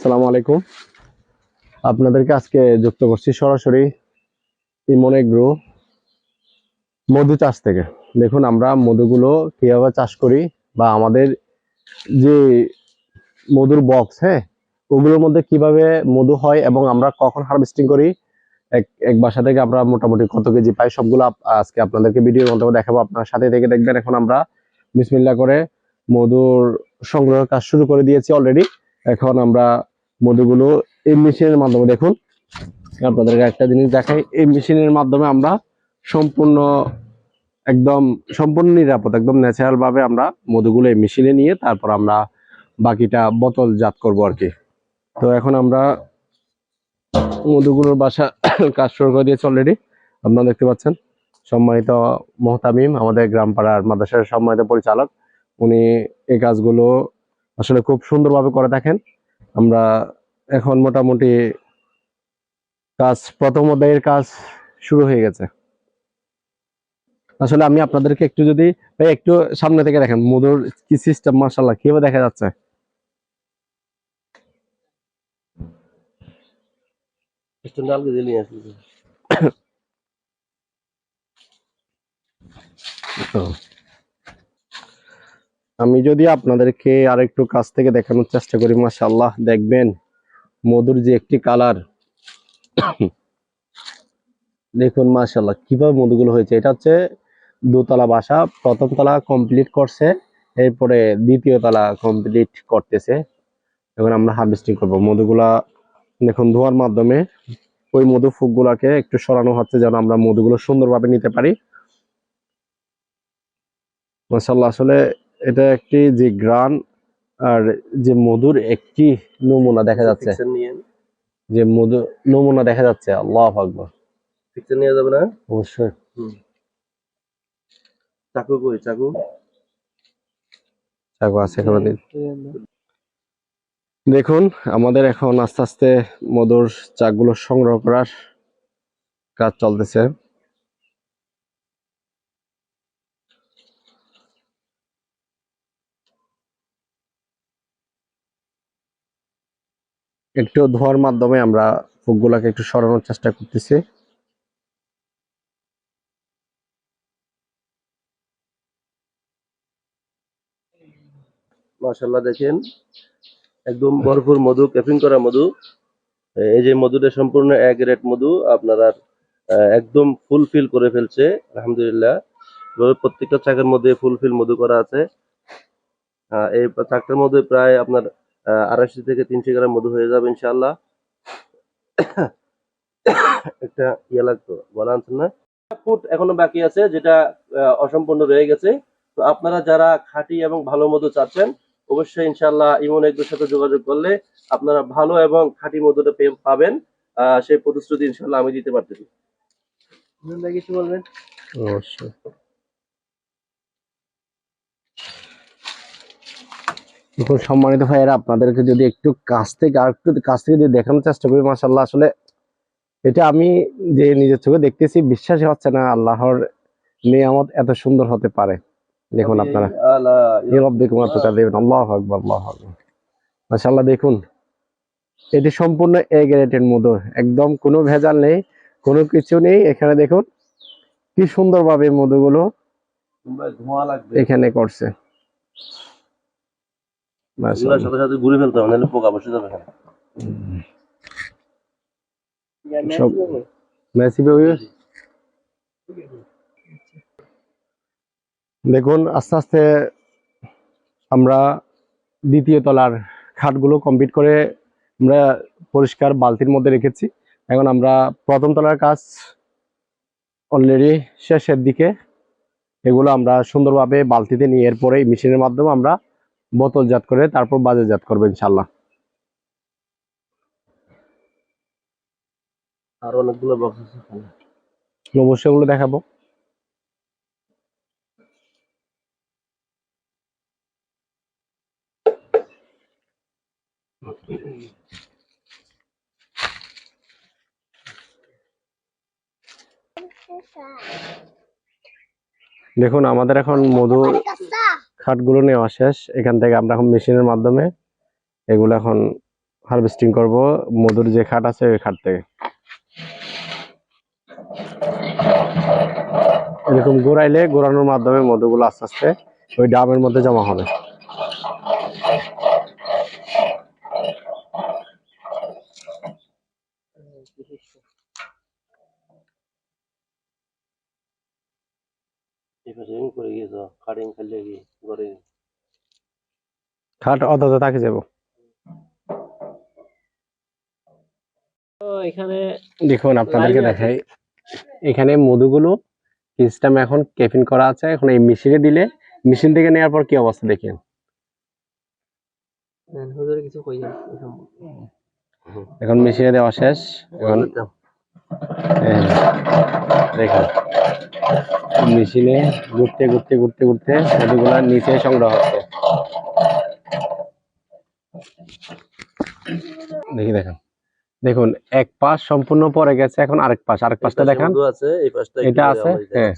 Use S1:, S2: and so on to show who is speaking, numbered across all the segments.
S1: আসসালামু আলাইকুম। আপনাদেরকে আজকে যুক্ত করছি সরাসরি ইমনে গ্রো মধু চাষ থেকে। দেখুন, আমরা মধুগুলো কীভাবে চাষ করি বা আমাদের যে মধুর বক্স হ্যাঁ ওগুলোর মধ্যে কীভাবে মধু হয় এবং আমরা কখন হারভেস্টিং করি, এক এক বাসা থেকে আমরা মোটামুটি কত কেজি পাই, সবগুলো আজকে আপনাদেরকে ভিডিওর মাধ্যমে দেখাবো। আপনার সাথে থেকে দেখবেন, এখন আমরা বিসমিল্লা করে মধুর সংগ্রহের কাজ শুরু করে দিয়েছি অলরেডি এখন আমরা মধুগুলো এই মেশিনের মাধ্যমে দেখুন। আপনাদেরকে একটা জিনিস দেখাই, এই মেশিনের মাধ্যমে আমরা সম্পূর্ণ একদম সম্পূর্ণ নিরাপদ, একদম ন্যাচারাল ভাবে আমরা মধুগুলো এই মেশিনে নিয়ে তারপর আমরা বাকিটা বোতলজাত করব আর কি। তো এখন আমরা মধুগুলোর বাসা কাজ শুরু করে দিয়েছি অলরেডি আপনারা দেখতে পাচ্ছেন, সম্মানিত মোহতামিম, আমাদের গ্রাম পাড়ার মাদ্রাসার সম্মানিত পরিচালক। উনি এই কাজগুলো আসলে খুব সুন্দরভাবে করে থাকেন। আমরা এখন মোটামুটি কাজ প্রথম অধ্যায়ের কাজ শুরু হয়ে গেছে। আসলে আমি আপনাদেরকে একটু যদি ভাই একটু সামনে থেকে দেখেন মধুর কি সিস্টেম মাশাল্লাহ কীভাবে দেখা যাচ্ছে? তো আমি যদি আপনাদেরকে আরেকটু কাছ থেকে দেখানোর চেষ্টা করি মাশাল্লাহ দেখবেন মধুর যে একটি কালার। দেখুন মাশাল্লাহ কীভাবে মধুগুলো হয়েছে। এটা হচ্ছে দোতলা বাসা, প্রথম তলা কমপ্লিট করছে, এরপরে দ্বিতীয় তলা কমপ্লিট করতেছে। এখন আমরা হার্ভেস্টিং করব। মধুগুলা, দেখুন, ধোয়ার মাধ্যমে ওই মধু ফুকগুলাকে একটু সরানো হচ্ছে যেন আমরা মধুগুলো সুন্দরভাবে নিতে পারি। মাশাল্লাহ আসলে এটা একটি যে গ্রান আর যে মধুর একটি নমুনা দেখা যাচ্ছে। যে মধু নমুনা দেখা যাচ্ছে। আল্লাহ আকবর।
S2: পিকচার নিয়ে যাবে না?
S1: অবশ্যই।
S2: চাকু কই? চাকু?
S1: চাকু আছে এখানে। দেখুন আমাদের এখন আস্তে আস্তে মধুর চাকগুলো সংগ্রহ করার কাজ চলতেছে। একটু ধোয়ার মাধ্যমে আমরা ফুকগুলাকে একটু সরানোর চেষ্টা করতেছি।
S2: মাশাল্লাহ দেখেন। একদম ভরপুর মধু ক্যাপিং করা মধু। এই যে মধুটা সম্পূর্ণ এক রেট মধু, আপনারা একদম ফুলফিল করে ফেলছে, আলহামদুলিল্লাহ। প্রত্যেকটা চাকের মধ্যে ফুলফিল মধু করা আছে। এই চাকটার মধ্যে প্রায় আপনার আড়াইশো থেকে তিনশো গ্রাম মধু হয়ে যাবে ইনশাল্লাহ একটা ইয়ে লাগতো বলা আনছেন না? ফুট এখনও বাকি আছে যেটা অসম্পূর্ণ রয়ে গেছে। তো আপনারা যারা খাঁটি এবং ভালো মধু চাচ্ছেন অবশ্যই ইনশাল্লাহ ইমন একদের সাথে যোগাযোগ করলে আপনারা ভালো এবং খাঁটি মধুটা পেয়ে পাবেন। আহ, সেই প্রতিশ্রুতি ইনশাল্লাহ আমি দিতে পারতেছি। কিছু বলবেন?
S1: অবশ্যই। দেখুন সম্মানিত ভাইয়েরা আপনাদেরকে যদি একটু কাছ থেকে আর একটু কাছ থেকে যদি দেখানোর চেষ্টা করি মাসাল্লাহ আসলে এটা আমি যে নিজের চোখে দেখতেছি বিশ্বাসই হচ্ছে না আল্লাহর নিয়ামত এত সুন্দর হতে পারে। দেখুন আপনারা। আল্লাহু আকবার আল্লাহু আকবার। মাশাআল্লাহ দেখুন এটি সম্পূর্ণ এ মধু একদম কোনো ভেজাল নেই কোনো কিছু নেই। এখানে দেখুন কি সুন্দরভাবে মধুগুলো এখানে করছে।
S2: এগুলোর সাথে সাথে ঘুরে ফেলতে হবে নাহলে পোকা বসে যাবে
S1: সব মেসি দেখুন আস্তে আস্তে আমরা দ্বিতীয় তলার খাটগুলো কমপ্লিট করে আমরা পরিষ্কার বালতির মধ্যে রেখেছি। এখন আমরা প্রথম তলার কাজ অলরেডি শেষের দিকে। এগুলো আমরা সুন্দরভাবে বালতিতে নিয়ে এরপরে মেশিনের মাধ্যমে আমরা বোতলজাত করে তারপর বাজারজাত করব ইনশাল্লাহ
S2: আর অনেকগুলো বক্স আছে
S1: অবশ্যই ওগুলো দেখাবো। দেখুন আমাদের এখন মধু খাটগুলো নেওয়া শেষ। এখান থেকে আমরা এখন মেশিনের মাধ্যমে এগুলো এখন হারভেস্টিং করব, মধুর যে খাট আছে ওই খাট থেকে। এরকম গোড়াইলে গোড়ানোর মাধ্যমে মধুগুলো আস্তে আস্তে ওই ডামের মধ্যে জমা হবে।
S2: এমনি করে গিয়েছ কাটিং খাইলে কি ঘরে?
S1: খাট অত থাকে যাব।
S3: এখানে
S1: দেখুন আপনাদেরকে দেখাই। এখানে মধুগুলো সিস্টেম এখন কেফিন করা আছে। এখন এই মেশিনে দিলে মেশিন থেকে নেওয়ার পর কি অবস্থা দেখেন। এখন মেশিনে দেওয়া শেষ। এখন দেখুন মেশিনে ঘুরতে ঘুরতে ঘুরতে ঘুরতে মধুগুলা নিচে সংগ্রহ হচ্ছে। দেখি দেখেন। দেখুন এক পাশ সম্পূর্ণ পরে গেছে এখন আরেক পাশ। আরেক পাশটা দেখান।
S2: আছে
S1: এটা আছে? হ্যাঁ।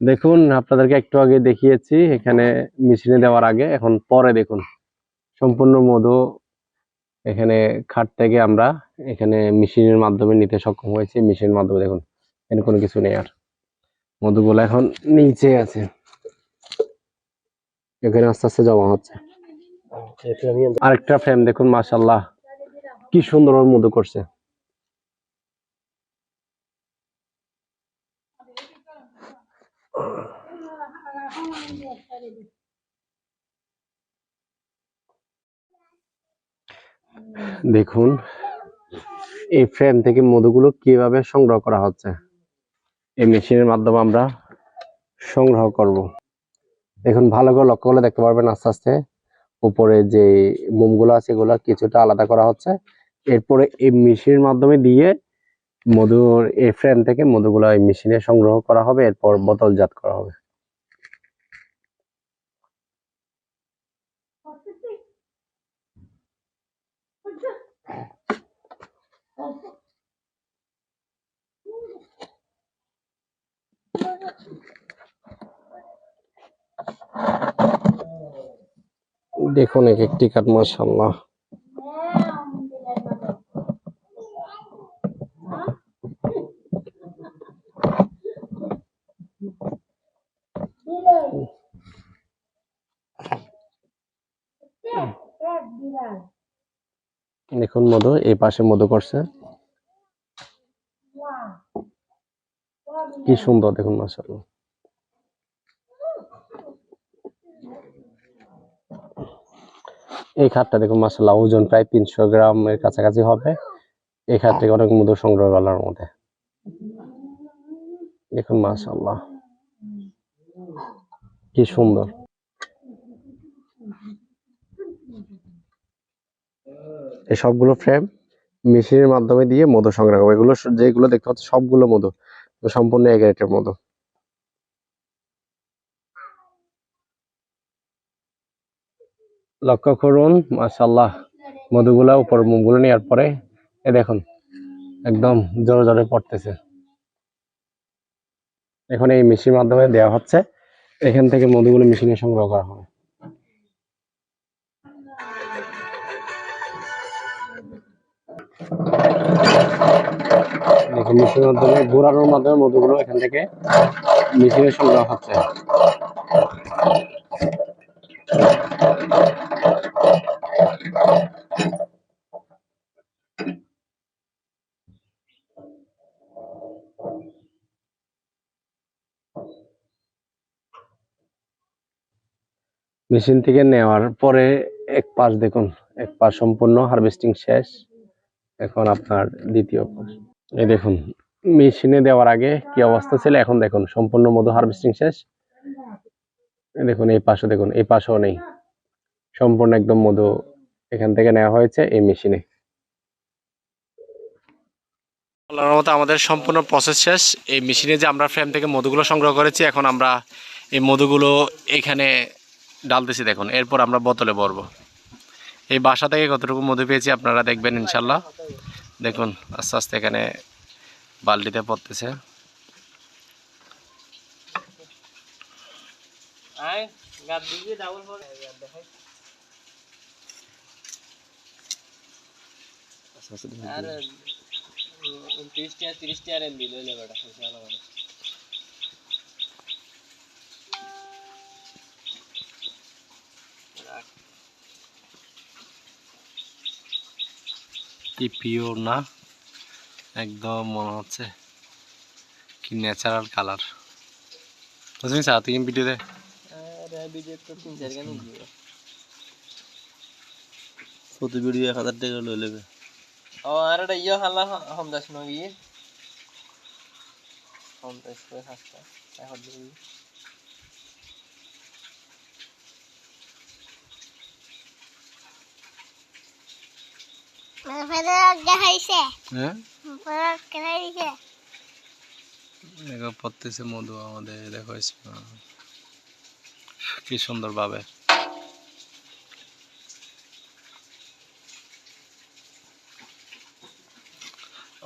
S1: দেখুন আপনাদেরকে একটু আগে দেখিয়েছি এখানে মেশিনে দেওয়ার আগে। এখন পরে দেখুন। সম্পূর্ণ মধু এখানে খাট থেকে আমরা এখানে মেশিনের মাধ্যমে নিতে সক্ষম হয়েছি। মেশিনের মাধ্যমে দেখুন, এখানে কোনো কিছু নেই আর। মধুগুলো এখন নিচে আছে। এখানে আস্তে আস্তে জমা হচ্ছে। আরেকটা ফ্রেম দেখুন মাসাল্লাহ কি সুন্দর ওর মধু করছে। দেখুন, এই ফ্রেম থেকে মধুগুলো কীভাবে সংগ্রহ করা হচ্ছে? এই মেশিনের মাধ্যমে আমরা সংগ্রহ করব। দেখুন, ভালো করে লক্ষ্য করলে দেখতে পারবেন আস্তে আস্তে উপরে যে মোমগুলো আছে, এগুলো কিছুটা আলাদা করা হচ্ছে। এরপরে এই মেশিনের মাধ্যমে দিয়ে মধুর, এই ফ্রেম থেকে মধুগুলো এই মেশিনে সংগ্রহ করা হবে, এরপর বোতলজাত করা হবে। দেখুন এক একটি কাঠ মাশাল্লাহ দেখুন মধু, এই পাশে মধু করছে। কি সুন্দর দেখুন মাশাল্লাহ এই খাটটা দেখুন মাশাল্লাহ ওজন প্রায় তিনশো গ্রামের কাছাকাছি হবে। এই খাট থেকে অনেক মধু সংগ্রহ করার মধ্যে। দেখুন মাশাল্লাহ কি সুন্দর। এই সবগুলো ফ্রেম মেশিনের মাধ্যমে দিয়ে মধু সংগ্রহ করব। এগুলো যেগুলো দেখতে পাচ্ছি, সবগুলো মধু, সম্পূর্ণ এক রেটের মধু। লক্ষ্য করুন মাশাল্লাহ মধুগুলা উপর মুখগুলো নেওয়ার পরে, এ দেখুন, একদম জোরে জোরে পড়তেছে। এখন এই মেশিনের মাধ্যমে দেওয়া হচ্ছে, এখান থেকে মধুগুলো মেশিনে সংগ্রহ করা হবে। মেশিনের মাধ্যমে, ঘোরানোর মাধ্যমে মধুগুলো এখান থেকে মেশিনে সংগ্রহ হচ্ছে। মেশিন থেকে নেওয়ার পরে এক পাশ দেখুন, এক পাশ সম্পূর্ণ হারভেস্টিং শেষ। এখন আপনার দ্বিতীয় পাশ। এই দেখুন, মেশিনে দেওয়ার আগে কি অবস্থা ছিল? এখন দেখুন, সম্পূর্ণ মধু হারভেস্টিং শেষ। দেখুন, এই পাশে দেখুন, এই পাশেও নেই। সম্পূর্ণ একদম মধু এখান থেকে নেওয়া হয়েছে এই মেশিনে। মতো আমাদের সম্পূর্ণ প্রসেস শেষ। এই মেশিনে যে আমরা ফ্রেম থেকে মধুগুলো সংগ্রহ করেছি, এখন আমরা এই মধুগুলো এখানে ডালতেছি দেখুন এরপর আমরা বোতলে ভরবো। এই বাসা থেকে কতটুকু মধু পেয়েছি আপনারা দেখবেন ইনশাল্লাহ দেখুন আস্তে আস্তে এখানে বালতিতে পড়তেছে।
S3: আর উনত্রিশ টাকা তিরিশ টাকা এমবি লইলে বেটা পয়সা
S1: কি পিওর না। একদম মনে হচ্ছে কি ন্যাচারাল কালার বুঝলি ভিডিও
S3: তিন গানই
S2: প্রতি ভিডিও এক হাজার টাকা লই লেবে
S3: ও, আর এটা ইয়ে হালা হমদাস নগি হমদাস করে হাসতা এখন দেখি
S4: দেখাইছে।
S1: হ্যাঁ পড়তেছে মধু আমাদের দেখো কি সুন্দর ভাবে।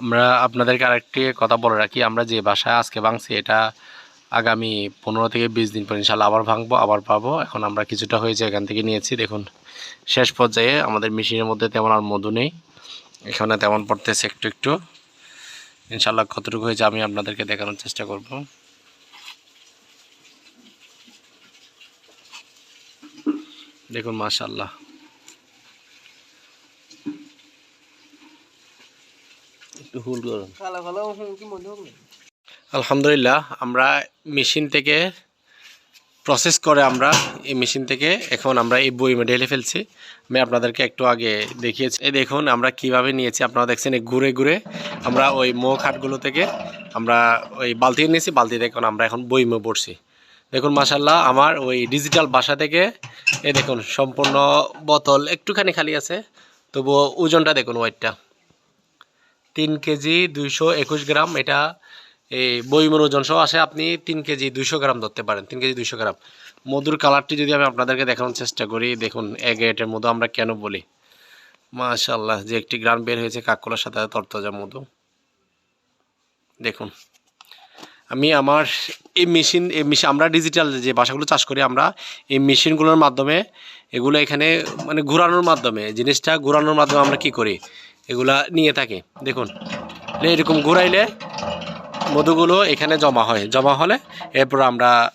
S1: আমরা আপনাদেরকে আরেকটি কথা বলে রাখি আমরা যে বাসায় আজকে ভাঙছি এটা আগামী পনেরো থেকে বিশ দিন পর ইনশাল্লাহ আবার ভাঙবো আবার পাবো। এখন আমরা কিছুটা হয়েছে এখান থেকে নিয়েছি দেখুন। শেষ পর্যায়ে আমাদের মেশিনের মধ্যে তেমন আর মধু নেই। এখানে তেমন পড়তেছে একটু একটু। ইনশাল্লাহ কতটুকু হয়েছে আমি আপনাদেরকে দেখানোর চেষ্টা করব। দেখুন মাশাল্লাহ আলহামদুলিল্লাহ আমরা মেশিন থেকে প্রসেস করে আমরা এই মেশিন থেকে এখন আমরা এই বইমে ঢেলে ফেলছি। আমি আপনাদেরকে একটু আগে দেখিয়েছি। এই দেখুন, আমরা কীভাবে নিয়েছি। আপনারা দেখছেন এই ঘুরে ঘুরে আমরা ওই মুখ হাটগুলো থেকে আমরা ওই বালতি নিয়েছি। বালতি থেকে আমরা এখন বইমে পড়ছি। দেখুন মাসাল্লাহ আমার ওই ডিজিটাল বাসা থেকে এই দেখুন, সম্পূর্ণ বোতল একটুখানি খালি আছে। তবুও ওজনটা দেখুন ওয়েটটা তিন কেজি দুইশো একুশ গ্রাম। এটা এই বইমের ওজন সহ আসে আপনি তিন কেজি দুইশো গ্রাম ধরতে পারেন, তিন কেজি দুইশো গ্রাম। মধুর কালারটি যদি আমি আপনাদেরকে দেখানোর চেষ্টা করি, দেখুন, এক এটের মধু আমরা কেন বলি? মাশাল্লাহ যে একটি গ্রাম বের হয়েছে কাককলার সাথে তরতাজা মধু। দেখুন, আমি আমার এই মেশিন এই মেশিন, আমরা ডিজিটাল যে বাসাগুলো চাষ করি, আমরা এই মেশিনগুলোর মাধ্যমে এগুলো এখানে মানে ঘোরানোর মাধ্যমে, জিনিসটা ঘোরানোর মাধ্যমে আমরা কি করি? এগুলা নিয়ে থাকি। দেখুন, এরকম ঘুরাইলে মধুগুলো এখানে জমা হয়। জমা হলে এরপর আমরা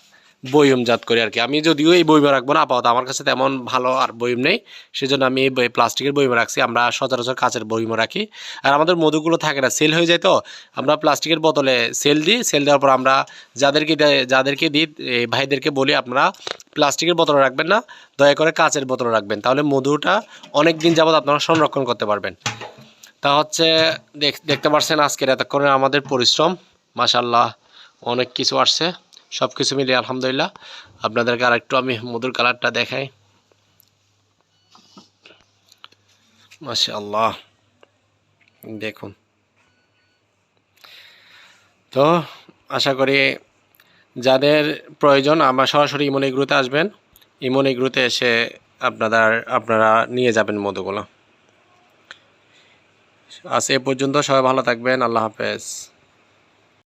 S1: বয়মজাত করি আর কি আমি যদিও এই বইমে রাখব না, আপাতত আমার কাছে তেমন ভালো আর বইম নেই। সেজন্য আমি এই প্লাস্টিকের বইমে রাখছি। আমরা সচরাচর কাঁচের বইমে রাখি। আর আমাদের মধুগুলো থাকে না, সেল হয়ে যায় তো। আমরা প্লাস্টিকের বোতলে সেল দিই। সেল দেওয়ার পর আমরা যাদেরকে যাদেরকে দিই, এই ভাইদেরকে বলি, আপনারা প্লাস্টিকের বোতলে রাখবেন না, দয়া করে কাঁচের বোতলে রাখবেন। তাহলে মধুটা অনেক দিন যাবত আপনারা সংরক্ষণ করতে পারবেন। তা হচ্ছে দেখ- দেখতে পারছেন আজকের এতক্ষণে আমাদের পরিশ্রম। মাশাল্লাহ অনেক কিছু আসছে সব কিছু মিলিয়ে আলহামদুলিল্লাহ। আপনাদেরকে আর একটু আমি মধুর কালারটা দেখাই। মাশাল্লাহ দেখুন। তো আশা করি যাদের প্রয়োজন, আমার সরাসরি ইমন এগ্রুতে আসবেন। ইমন এগ্রুতে এসে আপনাদের, আপনারা নিয়ে যাবেন মধুগুলো। আজ এ পর্যন্ত সবাই ভালো থাকবেন, আল্লাহ হাফেজ।